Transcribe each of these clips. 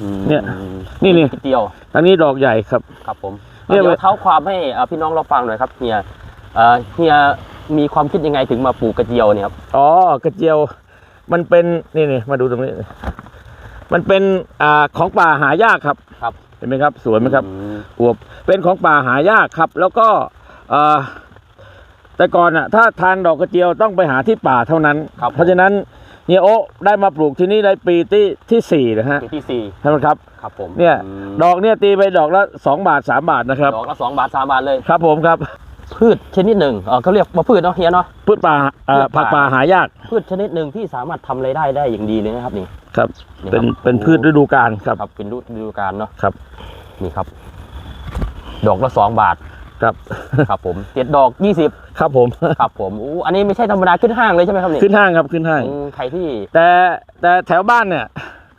อืมเนี่ย นี่นี่นิดเดียวอันนี้ดอกใหญ่ครับ ครับผมเนี่ยเดี๋ยวเท้าความให้เอ่อพี่น้องเราฟังหน่อยครับเฮียเอ่อเฮียมีความคิดยังไงถึงมาปลูกกระเจียวเนี่ยครับอ๋อกระเจียว มันเป็นนี่นี่มาดูตรงนี้ มันเป็นอ่าของป่าหายากครับ ครับเห็นไหมครับ สวยไหมครับอืมอวบเป็นของป่าหายากครับ แล้วก็เอ่อแต่ก่อนอะ ถ้าทานดอกกระเจียวต้องไปหาที่ป่าเท่านั้นครับเพราะฉะนั้น เฮียโอะได้มาปลูกที่นี่ในปีที่ที่สี่นะฮะปีที่สี่ใช่ไหมครับครับผมเนี่ยอืมดอกเนี่ยตีไปดอกละสองบาทสามบาทนะครับ ดอกละสองบาทสามบาทเลย ครับผมครับพืชชนิดหนึ่งเอ่อเขาเรียกว่าพืชเนาะเฮียเนาะ พืชป่าเอ่อพืชป่า ผักป่าหายากพืชชนิดหนึ่งที่สามารถทำรายได้ได้อย่างดีเลยนะครับนี่ครับนี่เป็นครับเป็นพืชฤดูกาลครับ ครับเป็นฤดูกาลเนาะครับ นี่ครับ ดอกละสองบาท ครับครับผมเจ็ดดอกยี่สิบครับผมครับผมอู้อันนี้ไม่ใช่ธรรมดาขึ้นห้างเลยใช่ไหมครับนี่ขึ้นห้างครับขึ้นห้างอืมใครที่ แต่แต่แถวบ้านเนี่ย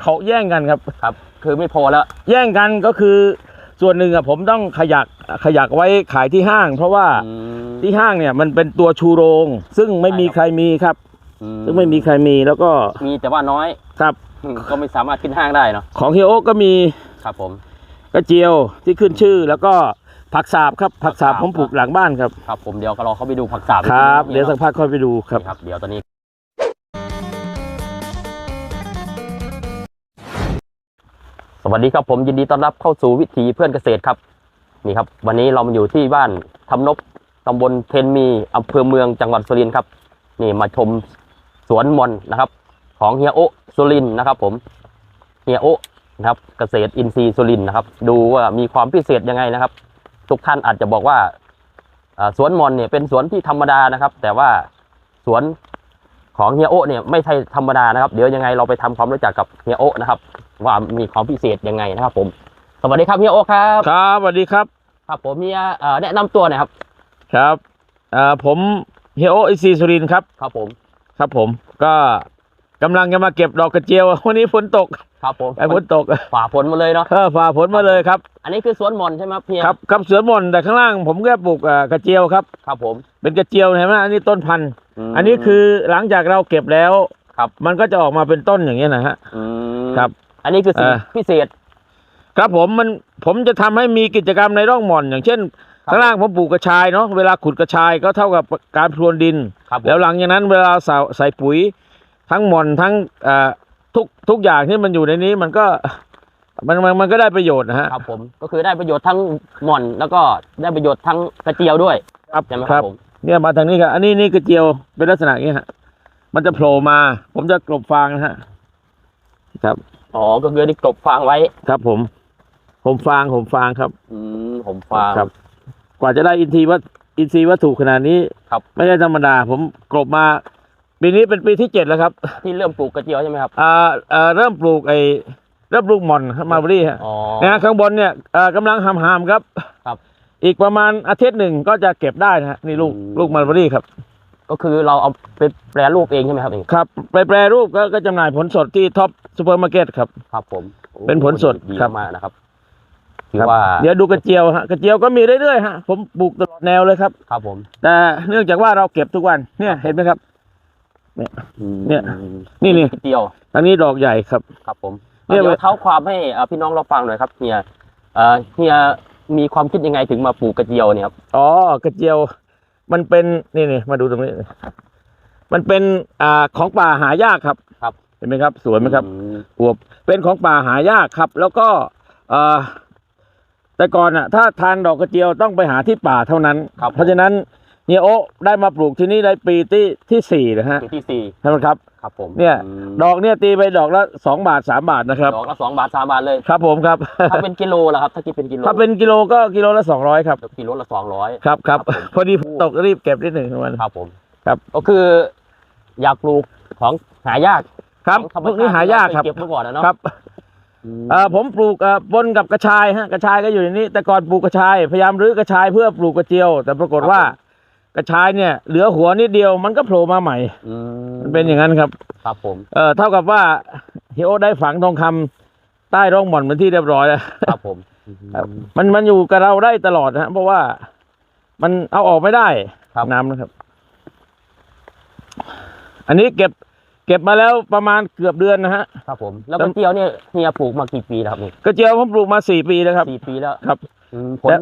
เขาแย่งกันครับครับ คือไม่พอแล้วแย่งกันก็คือส่วนหนึ่งอะผมต้องขยักขยักไว้ขายที่ห้าง เพราะว่าอืมที่ห้างเนี่ยมันเป็นตัวชูโรง ซึ่งไม่มีใช่ครับใครมีครับอืซึ่งไม่มีใครมีแล้วก็มีแต่ว่าน้อยครับอืมก็ไม่สามารถขึ้นห้างได้เนาะของเฮียโอะก็มีครับผมกระเจียวที่ขึ้นชื่อแล้วก็ ผักสาบครับผักสาบผักสาบผมปลูกหลังบ้านครับครับผมเดี๋ยวก็รอเขาไปดูผักสาบครับอีกทีเดี๋ยวสักนะพักค่อยไปดูครับนี่ครับ เดี๋ยวตอนนี้ สวัสดีครับผมยินดีต้อนรับเข้าสู่วิถีเพื่อนเกษตรครับนี่ครับ วันนี้เรามาอยู่ที่บ้านทำนบตำบลเพนมีอำเภอเมืองจังหวัดสุรินทร์ครับ นี่มาชมสวนมอนนะครับ ของเฮียโอะสุรินทร์นะครับ ผมเฮียโอะนะครับเกษตรอินทรีย์สุรินทร์นะครับ ดูว่ามีความพิเศษยังไงนะครับ ทุกท่านอาจจะบอกว่าอ่าสวนมอนเนี่ยเป็นสวนที่ธรรมดานะครับ แต่ว่าสวนของเฮียโอะเนี่ยไม่ใช่ธรรมดานะครับ เดี๋ยวยังไงเราไปทำความรู้จักกับเฮียโอะนะครับ ว่ามีความพิเศษยังไงนะครับ ผม สวัสดีครับเฮียโอะครับครับสวัสดีครับ ครับผมเฮียเอ่อแนะนำตัวหน่อยครับ ครับอ่าผมเฮียโอะไอซีสุรินทร์ครับ ครับผม ครับผมก็ กำลังจะมาเก็บดอกกระเจียว วันนี้ฝนตกครับผมไอ้ฝนตกฝ่าฝนมาเลยเนาะเออฝ่าฝนมาเลยครับ อันนี้คือสวนมอนใช่ไหมครับเฮียครับครับเสือหมอนแต่ข้างล่างผมก็ปลูกอ่ากระเจียวครับ ครับผม เป็นกระเจียวเห็นไหมอันนี้ต้นพันธุ์มอันนี้คือหลังจากเราเก็บแล้วครับ มันก็จะออกมาเป็นต้นอย่างเงี้ยนะฮะอืมครับ อันนี้คือสิ่งเอ่อพิเศษ ครับผมมันผมจะทำให้มีกิจกรรมในร่องหม่อน อย่างเช่นครับข้างล่างผมปลูกกระชายเนาะเวลาขุดกระชายก็เท่ากับการพรวนดินครับผมแล้วหลังจากนั้นเวลาใส่ใส่ปุ๋ย ทั้งหม่อนทั้งเอ่อทุกทุกอย่างที่มันอยู่ในนี้มันก็มันมันมันก็ได้ประโยชน์นะฮะครับผมก็คือได้ประโยชน์ทั้งหม่อนแล้วก็ได้ประโยชน์ทั้งกระเจียวด้วยครับใช่ไหมคครัรับบผมเนี่ยมาทางนี้ครับอันนี้นี่กระเจียวเป็นลักษณะอย่างนี้ฮะมันจะโผล่มา ผมจะกลบฟางนะฮะครับอ๋อก็คือได้กลบฟางไว้ครับ ผม ผมฟางผมฟางครับ อืมผมฟางครับ กว่าจะได้อินทรีย์วัตอินทรีย์วัตถุขนาดนี้ครับ ไม่ใช่ธรรมดา ผมกลบมา ปีนี้เป็นปีที่เจ็ดแล้วครับที่เริ่มปลูกกระเจียวใช่ไหมครับอ่าเอ่อเริ่มปลูกไอ้เริ่มปลูกหม่อนครับมาบรี่ฮะอ๋อนะฮะข้างบนเนี่ยเอ่อกำลังหามๆครับ ครับอีกประมาณอาทิตย์หนึ่งก็จะเก็บได้นะฮะนี่ลูกอืม ลูกมาบรี่ครับก็คือเราเอาไปแปรรูปเองใช่ไหมครับเองครับ ไปแปรรูปก็ก็จำหน่ายผลสดที่ท็อปซูเปอร์มาร์เก็ตครับ ครับ ผมโอ้เป็นผลสดดีครับ มากนะครับถือครับว่าเดี๋ยวดูกระเจียวฮะกระเจียวก็มีเรื่อยๆฮะผมปลูกตลอดแนวเลยครับ ครับผม แต่เนื่องจากว่าเราเก็บทุกวันเนี่ยเห็นไหมครับ เนี่ย นี่นี่กระเจียวอันนี้ดอกใหญ่ครับ ครับผมเนี่ยเดี๋ยวเท้าความให้เอ่อพี่น้องเราฟังหน่อยครับเฮียเอ่อเฮียมีความคิดยังไงถึงมาปลูกกระเจียวเนี่ยครับอ๋อกระเจียว มันเป็นนี่นี่มาดูตรงนี้ มันเป็นอ่าของป่าหายากครับครับเห็นไหมครับ สวยไหมครับอืมอวบเป็นของป่าหายากครับ แล้วก็เอ่อแต่ก่อนอะ ถ้าทานดอกกระเจียวต้องไปหาที่ป่าเท่านั้นครับเพราะฉะนั้น เฮียโอะได้มาปลูกที่นี่ในปีที่ที่สี่นะฮะปีที่สี่ใช่ไหมครับครับผมเนี่ยอืมดอกเนี่ยตีไปดอกละสองบาทสามบาทนะครับ ดอกละสองบาทสามบาทเลย ครับผมครับ ถ้าเป็นกิโลล่ะครับ ถ้าคิดเป็นกิโลถ้าเป็นกิโลก็กิโลละสองร้อยครับ กิโลละสองร้อย ครับครับครับผม พอดีฝนตกรีบเก็บนิดหนึ่งวัน ครับผมครับ ก็คือ อยากปลูกของหายากครับของธรรมพวกนี้ชติหายากครับเก็บเมื่อก่อนนะเนาะครับอืมเอ่อผมปลูกเอ่อปนกับกระชายฮะกระชายก็อยู่ในนี้ แต่ก่อนปลูกกระชายพยายามรื้อกระชายเพื่อปลูกกระเจียว แต่ปรากฏว่า กระชายเนี่ยเหลือหัวนิดเดียวมันก็โผล่มาใหม่อืมันเป็นอย่างนั้นครับ ครับผม เอ่อเท่ากับว่าเฮโอได้ฝังทองคำใต้ร่องหม่อนเป็นที่เรียบร้อยแล้ว ครับผมครับมันมันอยู่กับเราได้ตลอดนะฮะเพราะว่ามันเอาออกไม่ได้ครับ น้ำนะครับ อันนี้เก็บ เก็บมาแล้วประมาณเกือบเดือนนะฮะครับผม แล้วกระเจียวเนี่ยเฮียปลูกมากี่ปีแล้วครับนี่กระเจียวผมปลูกมาสี่ปีแล้วครับ สี่ปีแล้วครับ อืมผลแล้ว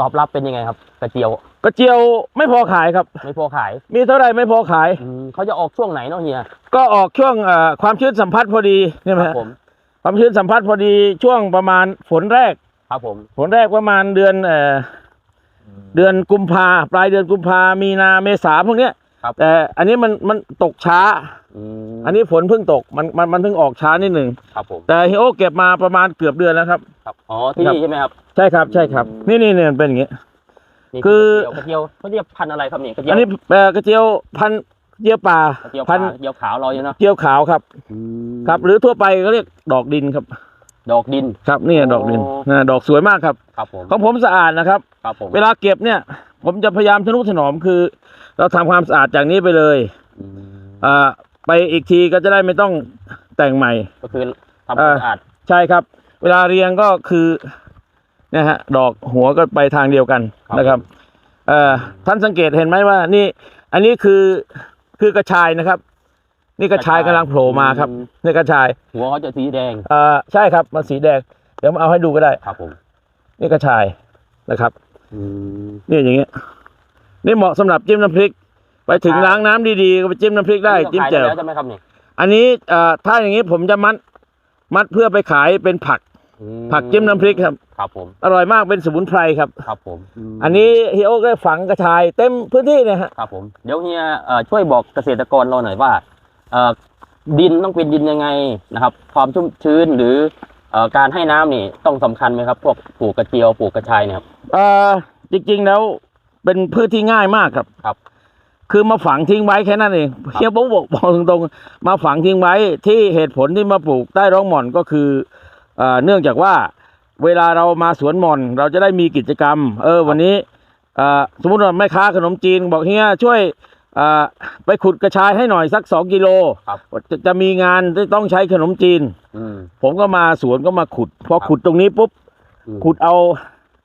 ตอบรับเป็นยังไงครับ กระเจียว กระเจียวไม่พอขายครับ ไม่พอขายมีเท่าไหร่ไม่พอขาย อืมเขาจะออกช่วงไหนเนาะเฮียก็ออกช่วงเอ่อความชื้นสัมผัสพอดีใช่ไหมครัฮะผมความชื้นสัมผัสพอดีช่วงประมาณฝนแรก ครับผมฝนแรกประมาณเดือนเอ่อเดือนกุมภาปลายเดือนกุมภามีนาเมษาพวกเนี้ยครับแต่อันนี้มันมันตกช้า อืมอันนี้ฝนเพิ่งตกมันมันมันเพิ่งออกช้านิดหนึ่งครับผมแต่ฮิโอเก็บมาประมาณเกือบเดือนแล้วครับ ครับอ๋อที่ครับ นี่ใช่ไหมครับ ใช่ครับใช่ครับอืมนี่นี่เนี่ยเป็นอย่างงี้ นี่คือ กระเจียวกระเจียวเขาเรียกพันธุ์อะไรครับนี่กระเจียวอันนี้เอ่อกระเจียวพันธุ์เจียวป่ากระเจียวพัขานวกระเจียวขาวเราอยู่เนาะเจียวขาวครับ ครับ หรือทั่วไปก็เรียกดอกดินครับ ดอกดิน ครับนี่ดอกดินโอ้ นะดอกสวยมากครับ ครับผมของผมสะอาดนะครับ ครับผมเวลาเก็บเนี่ย ผมจะพยายามทนุถนอมคือ เราทำความสะอาดจากนี้ไปเลยอืมอ่าไปอีกทีก็จะได้ไม่ต้องแต่งใหม่ ก็คือทำความสะอาดใช่ครับ เวลาเรียงก็คือเนี่ยฮะดอกหัวก็ไปทางเดียวกันครับนะครับเอ่อท่านสังเกตเห็นไหมว่านี่ อันนี้คือคือกระชายนะครับ นี่กระชายกำลังโผล่มาครับอืมนี่กระชาย หัวเขาจะสีแดงเอ่อใช่ครับมันสีแดง เดี๋ยวมาเอาให้ดูก็ได้ครับผมนี่กระชายนะครับอืมนี่อย่างเงี้ยนี่เหมาะสำหรับจิ้มน้ำพริก ไปถึงกระชายล้างน้ำดีๆก็ไปจิ้มน้ำพริกได้อันนี้จิ้มขายแจ่วแล้วใช่ไหมครับนี่อันนี้เอ่อถ้าอย่างนี้ผมจะมัดมัดเพื่อไปขายเป็นผัก อืผักจิ้มน้ำพริกครับ ครับผม อร่อยมากเป็นสมุนไพรครับ ครับผมอันนี้เฮียโอ๊กได้ฝังกระชายเต็มพื้นที่เนะฮะ ครับผม เดี๋ยวเฮียเอ่อช่วยบอกเกษตรกรเราหน่อยว่าเอ่อดินต้องเป็นดินยังไงนะครับ ความชุ่มชื้นหรือเอ่อการให้น้ำนี่ต้องสำคัญไหมครับ พวกปลูกกระเจียวปลูกกระชายเนี่ยครับ เอ่อจริงๆแล้วเป็นพืชที่ง่ายมากครับ ครับ คือมาฝังทิ้งไว้แค่นั้นเองเฮียบอกบอกบอกตรงๆ มาฝังทิ้งไว้ที่เหตุผลที่มาปลูกใต้ร่องหม่อนก็คือ เอ่อเนื่องจากว่าเวลาเรามาสวนหม่อนเราจะได้มีกิจกรรม เออวันนี้เอ่อสมมติว่าแม่ค้าขนมจีนบอกเฮียช่วยเอ่อไปขุดกระชายให้หน่อยสักสองกิโลครับจะจะมีงานที่ต้องใช้ขนมจีนอืมผมก็มาสวนก็มาขุด พอครับขุดตรงนี้ปุ๊บอืมขุดเอา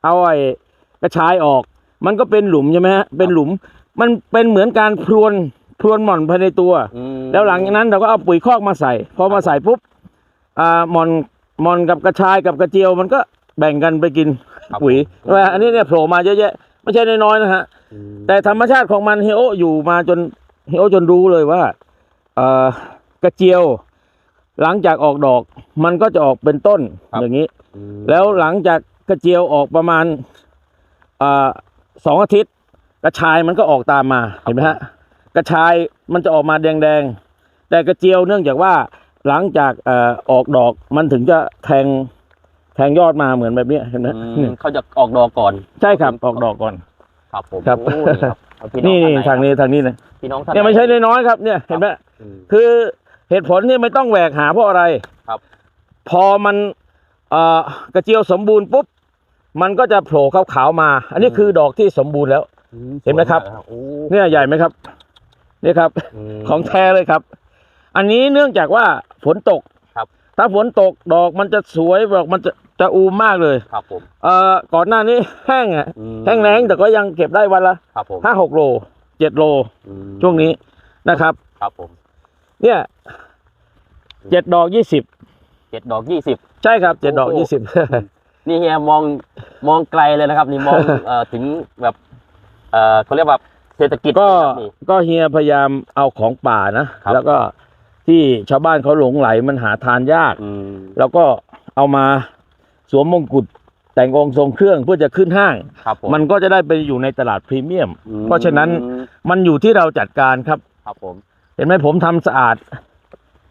เอาไอ้กระชายออก มันก็เป็นหลุมใช่ไหมฮะเป็นหลุม มันเป็นเหมือนการพรวนพรวนหม่อนภายในตัวอืมแล้วหลังจากนั้นเราก็เอาปุ๋ยคอกมาใส่ พอมาใส่ปุ๊บอ่าหม่อนห ม่อนกับกระชายกับกระเจียวมันก็แบ่งกันไปกินครับปุ๋ยว่าอันนี้เนี่ยโผล่มาเยอะแยะ ไม่ใช่น้อยๆนะฮะ อืมแต่ธรรมชาติของมันเฮโออยู่มาจนเฮโอจนรู้เลยว่าเอ่อกระเจียว หลังจากออกดอก มันก็จะออกเป็นต้นอย่างนี้ อืมแล้วหลังจากกระเจียวออกประมาณอ่าสองอาทิตย์ กระชายมันก็ออกตามมาเห็นไหมฮะกระชายมันจะออกมาแดงๆแต่กระเจียวเนื่องจากว่า หลังจากเอ่อออกดอกมันถึงจะแทงแทงยอดมาเหมือนแบบเนี้ยเห็นไหมอืมเนี่ยเขาจะออกดอกก่อน ใช่ครับออกดอกก่อน ครับผมครับ โอ้นี่ครับเอาพี่นี่องนี่ท่ทางไหนี้ทางนี้นะพี่น้องท่านเนี่ยหไม่ใช่น้อยๆครับเนี่ยเห็นไหมอืม คือเหตุผลที่ไม่ต้องแหวกหาเพราะอะไรครับ พอมันเอ่อกระเจียวสมบูรณ์ปุ๊บมันก็จะโผล่ขาวๆมา อันนี้คือดอกที่สมบูรณ์แล้ว เห็นไหมครับ สวยากโอ้เนี่ยใหญ่ไหมครับนี่ครับมของแท้เลยครับ อันนี้เนื่องจากว่าฝนตกครับ ถ้าฝนตกดอกมันจะสวยดอกมันจะจะอูมมากเลยครับผมเอ่อก่อนหน้านี้แห้งอะอืมแห้งแล้งแต่ก็ยังเก็บได้วันละครับผมห้าหกโลเจ็ดโลอืมช่วงนี้นะครับ ครับผมเนี่ยเจ็ดดอกยี่สิบเจ็ดดอกยี่สิบ ใช่ครับเจ็ดดอกโอ้โหยี่สิบนี่เฮียมองมองไกลเลยนะครับ นี่มอง เอ่อถึงแบบเอ่อเขาเรียกว่าเศรษฐกิจก็นะครับนี่ ก็เฮียพยายามเอาของป่านะครับแล้วก็ ที่ชาวบ้านเขาหลงไหลมันหาทานยาก อืมแล้วก็เอามาสวมมงกุฎแต่งองค์ทรงเครื่องเพื่อจะขึ้นห้าง ครับผมมันก็จะได้ไปอยู่ในตลาดพรีเมียม อืมเพราะฉะนั้นมันอยู่ที่เราจัดการครับ ครับผม เห็นไหมผมทำสะอาด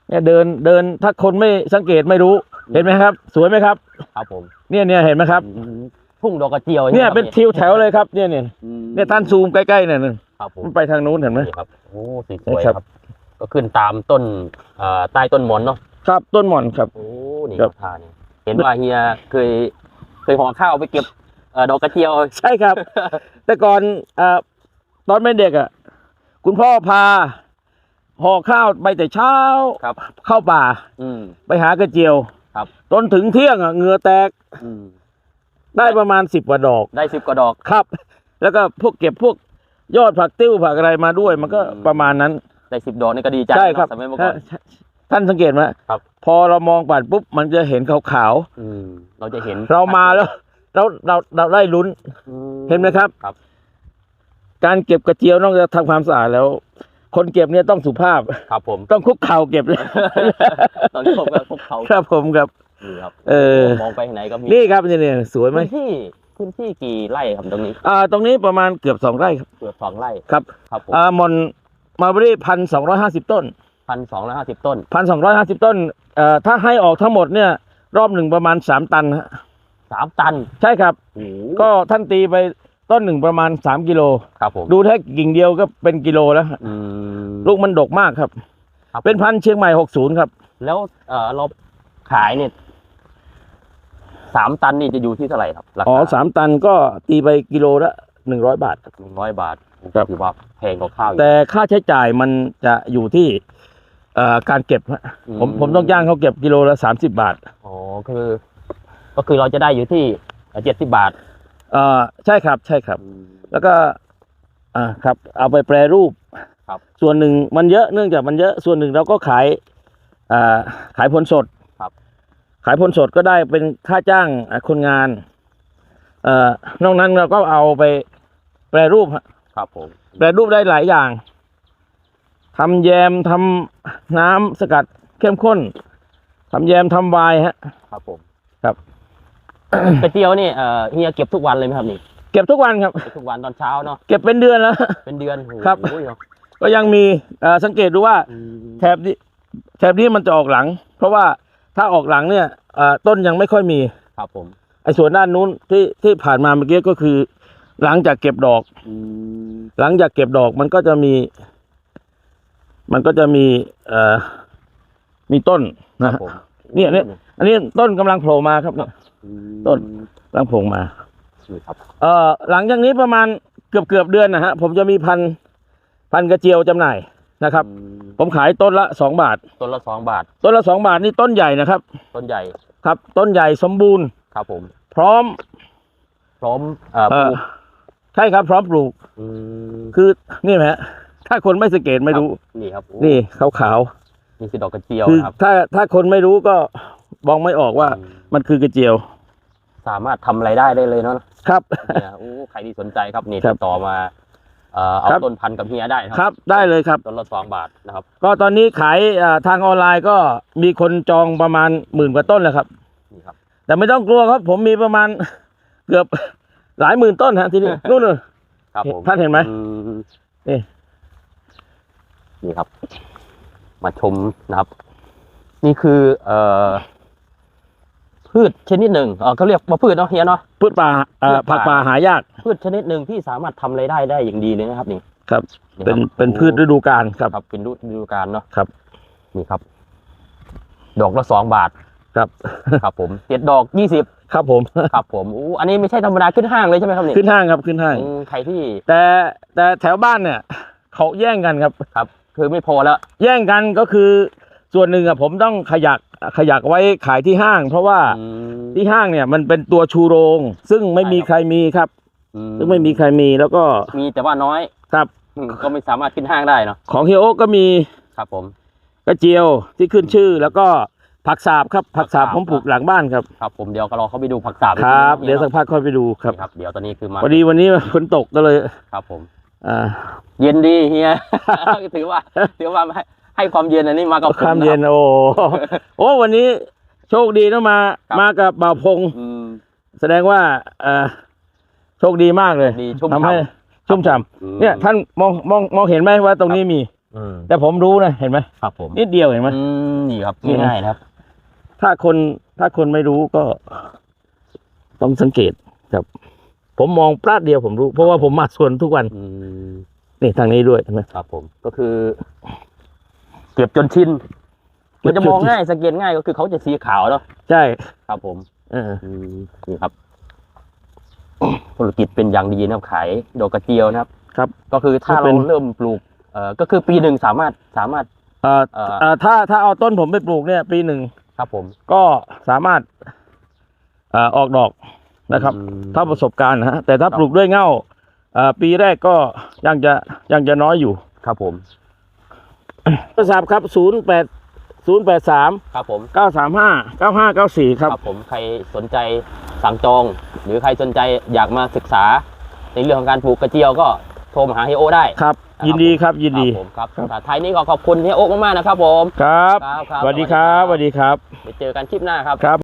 เนี่ยเดินเดินถ้าคนไม่สังเกตไม่รู้ เห็นไหมครับ สวยไหมครับ ครับผมเนี่ยเนี่ยเห็นไหมครับ อืมทุ่งดอกกระเจียวเนี่ยใช่ไหมเป็นครับทิวแถวเลยครับเนี่ยเนี่ยอืมเนี่ยท่านซูมใกล้ๆเนี่ยนึงครับผมมันไปทางนู้นเห็นไหม นี่ครับโอ้สวยๆคครัรับบ ก็ขึ้นตามต้นเอ่อใต้ต้นหมอนเนาะครับต้นหม่อนครับ โอ้นี่ครับ ทานี่เห็นว่าเฮียเคยเคยห่อข้าวไปเก็บเอ่อดอกกระเจียว ใช่ครับ แต่ก่อนเอ่อตอนเป็นเด็กอะ คุณพ่อพาห่อข้าวไปแต่เช้าครับ เข้าป่าอืม ไปหากระเจียวครับ จนถึงเที่ยงอะเหงื่อแตกอืมได้ประมาณสิบกว่าดอกได้สิบกว่าดอก ครับ แล้วก็พวกเก็บพวกยอดผักติ้วผักอะไรมาด้วย มันก็อืม ประมาณนั้น ได้สิบดอกนี่ก็ดีใจใช่ครับเนอะสมัยเมื่อก่อน ถ้าท่านสังเกตไหมครับ พอเรามองผ่านปุ๊บมันจะเห็นขาวอืมเราจะเห็นๆเรามาแล้วเราเราเราได้ลุ้น อืเห็นไหมครับ ครับ การเก็บกระเจียวนอกจากทำความสะอาดแล้ว คนเก็บเนี่ยต้องสุภาพ ครับผม ต้องคุกเข่าเก็บเลย ตอนนี้ผมก็พบเขาครับผมครับนี่ครับเออ มองไปไหนก็มีนี่ครับนี่เนี่ยสวยไหมพื้นที่พื้นที่กี่ไร่ครับตรงนี้อ่า ตรงนี้ประมาณเกือบสองไร่ครับเกือบสองไร่ครับ ครับผมอ่ามอน มาบรีพันสองร้อยห้าสิบต้นพันสองร้อยห้าสิบต้นพันสองร้อยห้าสิบต้นเอ่อถ้าให้ออกทั้งหมดเนี่ย รอบหนึ่งประมาณสามตันฮะสามตันใช่ครับ โอ้โหก็ท่านตีไปต้นหนึ่งประมาณสามกิโล ครับผมดูแค่กิ่งเดียวก็เป็นกิโลแล้วฮะอืมลูกมันดกมากครับ ครับเป็นพันธุ์เชียงใหม่หกศูนย์ครับ แล้วเออเราขายเนี่ยสามตันนี่จะอยู่ที่เท่าไหร่ครับราคาอ๋อสามตันก็ตีไปกิโลละหนึ่งร้อยบาท หนึ่งร้อยบาท ครับ ถือว่าแพงกว่าข้าวอยู่ แต่ค่าใช้จ่ายมันจะอยู่ที่เอ่อการเก็บฮะผมผมต้องจ้างเขาเก็บกิโลละสามสิบบาทอ๋อคือ ก็คือเราจะได้อยู่ที่เจ็ดสิบบาทเอ่อใช่ครับใช่ครับแล้วก็อ่าครับ เอาไปแปรรูปครับ ส่วนหนึ่งมันเยอะเนื่องจากมันเยอะส่วนหนึ่งเราก็ขายอ่าขายผลสดครับขายผลสดก็ได้เป็นค่าจ้างอ่าคนงานเอ่อนอกนั้นเราก็เอาไปแปรรูปฮะ ครับผมแปรรูปได้หลายอย่างทำแยมทำน้ำสกัดเข้มข้นทำแยมทำไวน์ฮะ ครับผม ครับกระเจียวนี่เอ่อเฮียเก็บทุกวันเลยไหมครับนี่ เก็บทุกวันครับเก็บทุกวันตอนเช้าเนาะ เก็บเป็นเดือนแล้ว เป็นเดือนโอ้โหครับเนอะก็ยังมีเอ่อสังเกตดูว่าอืมแถบนี้แถบนี้มันจะออกหลัง เพราะว่าถ้าออกหลังเนี่ยเอ่อต้นยังไม่ค่อยมี ครับผม ไอ้ส่วนด้านนู้นที่ที่ผ่านมาเมื่อกี้ก็คือ หลังจากเก็บดอก อืมหลังจากเก็บดอกมันก็จะมี มันก็จะมี เอ่อ มีต้นครันะบฮะ ผมเนี่ยเนี่ย อันนี้ต้นกำลังโผล่มาครับเนี่ยอืมต้น กำลังโผล่มา นี่ครับเอ่อหลังจากนี้ประมาณเกือบเกือบเดือนนะฮะ ผมจะมีพันธุ์พันธุ์กระเจียวจำหน่ายนะครับ อืมผมขายต้นละสองบาท ต้นละสองบาท ต้นละสองบาทนี่ต้นใหญ่นะครับ ต้นใหญ่ครับ ต้นใหญ่สมบูรณ์ ครับผม พร้อมพร้อมเอ่อปเอ่อลูก ใช่ครับพร้อมปลูกมคือนี่ไหมฮะถ้าคนไม่สังเกตไม่รู้ นี่ครับโอ้นี่ขาวขาวนี่คือดอกกระเจียวๆคือนะครับถ้าถ้าคนไม่รู้ก็มองไม่ออกว่าอืมมันคือกระเจียว สามารถทำรายได้ได้เลยเนาะครับ เนี่ยโอ้ใครที่สนใจครับนี่ครัติบดต่อมาเอ่อเอาครับ ต้นพันธุ์กับเฮียได้นะคครับรับได้เลยครับ ต้นละสองบาทนะครับ ก็ตอนนี้ขายอ่าทางออนไลน์ก็มีคนจองประมาณหมื่นกว่าต้นแล้วครับ นี่ครับ แต่ไม่ต้องกลัวครับ ผมมีประมาณ เกือบ หลายหมื่นต้นฮะที่นี่นู่นเลยครับผมท่านเห็นไหมอืมนี่นี่ครับ มาชมนะครับ นี่คือเอ่อพืชชนิดหนึ่งเออเขาเรียกว่าพืชเนาะเฮียเนาะพืชป่าเอ่อพืชป่าผักป่าหายาก พืชชนิดหนึ่งที่สามารถทำรายได้ได้อย่างดีเลยนะครับนี่ ครับนี่เป็นครับเป็นพืชฤดูกาลครับ ครับเป็นฤดูกาลเนาะครับ นี่ครับ ดอกละสองบาท ครับ ครับผมเจ็ดดอกยี่สิบครับผม ครับผมอู้อันนี้ไม่ใช่ธรรมดาขึ้นห้างเลยใช่ไหมครับนี่ขึ้นห้างครับขึ้นห้าง อืมใครที่แต่แต่แถวบ้านเนี่ย เขาแย่งกันครับ ครับ คือไม่พอแล้ว แย่งกันก็คือ ส่วนหนึ่งอะผมต้องขยักขยักไว้ขายที่ห้าง เพราะว่าอืม ที่ห้างเนี่ยมันเป็นตัวชูโรง ซึ่งไม่มีใช่ครับ ใครมีครับ อืซึ่งไม่มีใครมีแล้วก็มีแต่ว่าน้อยครับอืมก็ไม่สามารถขึ้นห้างได้เนาะของเฮียโอ๊กก็มีครับผมกระเจียวที่ขึ้นชื่อ แล้วก็ ผักสาบครับผักสาบผักสาบผมปลูกหลังบ้านครับครับผมเดี๋ยวก็รอเขาไปดูผักสาบครับอีกทีนะเดี๋ยวสักพักค่อยไปดูครับนี่ครับ เดี๋ยวตอนนี้คือมาพอดีวันนี้ฝนตกก็เลยครับผมอ่าเย็นดีเฮียถือว่าถือว่าให้ให้ความเย็นอันนี้มากับความเย็นผะครับโอ้โอ้วันนี้โชคดีนะมาครับมากับบ่าวพงษ์อืมแสดงว่าเอ่อโชคดีมากเลยดีชุ่มทำให้ฉ่ำชุ่มฉ่อืมำเนี่ยท่านมองมองมองเห็นไหมว่าตรงนี้มีอืมแต่ผมรู้นะเห็นไหมครับผมนิดเดียวเห็นไหมอืมนี่ครับนี่นะง่ายๆนะครับ ถ้าคนถ้าคนไม่รู้ก็ต้องสังเกตครับ ผมมองปลาดเดียวผมรู้ เพราะว่าผมมาสวนทุกวันอืมนี่ทางนี้ด้วยเห็นไหมครับ ผม ก็คือ เก็บจนชินเก็มันบจนจะมองชินง่ายสังเกตง่ายก็คือเขาจะสีขาวเนาะใช่ครับ ผม เออ อืมนี่ครับธุรกิจเป็นอย่างดีนะครับขายดอกกระเจียวนะครับ ครับก็คือถ้าก็เป็เราน เริ่มปลูกเอ่อก็คือปีหนึ่งสามารถสามารถ เอ่อเอ่อ เอ่อถ้าถ้าเอาต้นผมไปปลูกเนี่ย ปีหนึ่ง ครับผม ก็สามารถเอ่อออกดอกนะครับอืมถ้าประสบการณ์นะฮะแต่ถ้าครับปลูกด้วยเง่าเอ่อปีแรกก็ยังจะยังจะน้อยอยู่ ครับผมโทรศัพท์ครับศูนย์แปดศูนย์แปดสามครับผมเก้าสามห้าเก้าห้าเก้าสี่ครับครับผมใครสนใจสั่งจอง หรือใครสนใจอยากมาศึกษา ในเรื่องของการปลูกกระเจียวก็โทรมาหาเฮยโอได้ครับ ยินดีครับยินดีครับผมครับครับภาษาไทยนี่ก็ขอบคุณเฮยโอมากๆนะครับผมครับครับครับสวัสดีครับสวัสดีครับเดี๋ยวเจอกันคลิปหน้าครับครับ